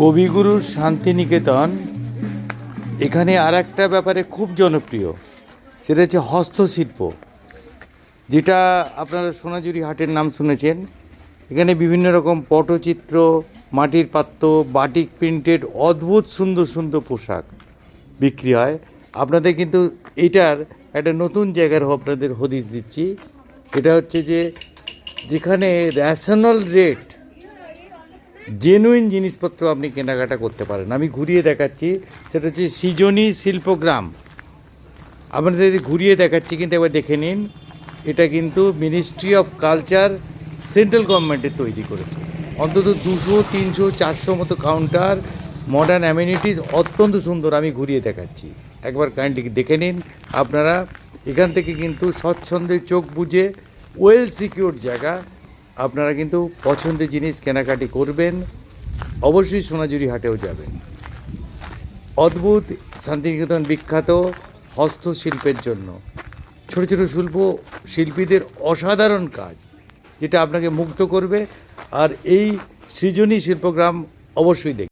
কবিগুরুর শান্তিনিকেতন, এখানে আর একটা ব্যাপারে খুব জনপ্রিয়, সেটা হচ্ছে হস্তশিল্প। যেটা আপনারা সোনাঝুরি হাটের নাম শুনেছেন, এখানে বিভিন্ন রকম পটচিত্র, মাটির পাত্র, বাটিক প্রিন্টেড অদ্ভুত সুন্দর সুন্দর পোশাক বিক্রি হয়। আপনাদের কিন্তু এটার একটা নতুন জায়গার আপনাদের হদিস দিচ্ছি। এটা হচ্ছে যে, যেখানে র্যাশনাল রেট জেনুইন জিনিসপত্র আপনি কেনাকাটা করতে পারেন। আমি ঘুরিয়ে দেখাচ্ছি, সেটা হচ্ছে সৃজনী শিল্পগ্রাম। আপনাদের ঘুরিয়ে দেখাচ্ছি, কিন্তু একবার দেখে নিন। এটা কিন্তু মিনিস্ট্রি অফ কালচার সেন্ট্রাল গভর্নমেন্টের তৈরি করেছে। অন্তত দুশো, তিনশো, চারশো মতো কাউন্টার মডার্ন অ্যামিনিটিস অত্যন্ত সুন্দর, আমি ঘুরিয়ে দেখাচ্ছি। একবার কাইন্ডলি দেখে নিন আপনারা। এখান থেকে কিন্তু স্বচ্ছন্দে চোখ বুঝে ওয়েল সিকিউর জায়গা। আপনারা কিন্তু পছন্দের জিনিস কেনাকাটি করবেন, অবশ্যই সোনাঝুরি হাটেও যাবেন। অদ্ভুত শান্তিনিকেতন বিখ্যাত হস্তশিল্পের জন্য। ছোট ছোট শিল্প, শিল্পীদের অসাধারণ কাজ, যেটা আপনাকে মুক্ত করবে। আর এই সৃজনী শিল্পগ্রাম অবশ্যই দেখ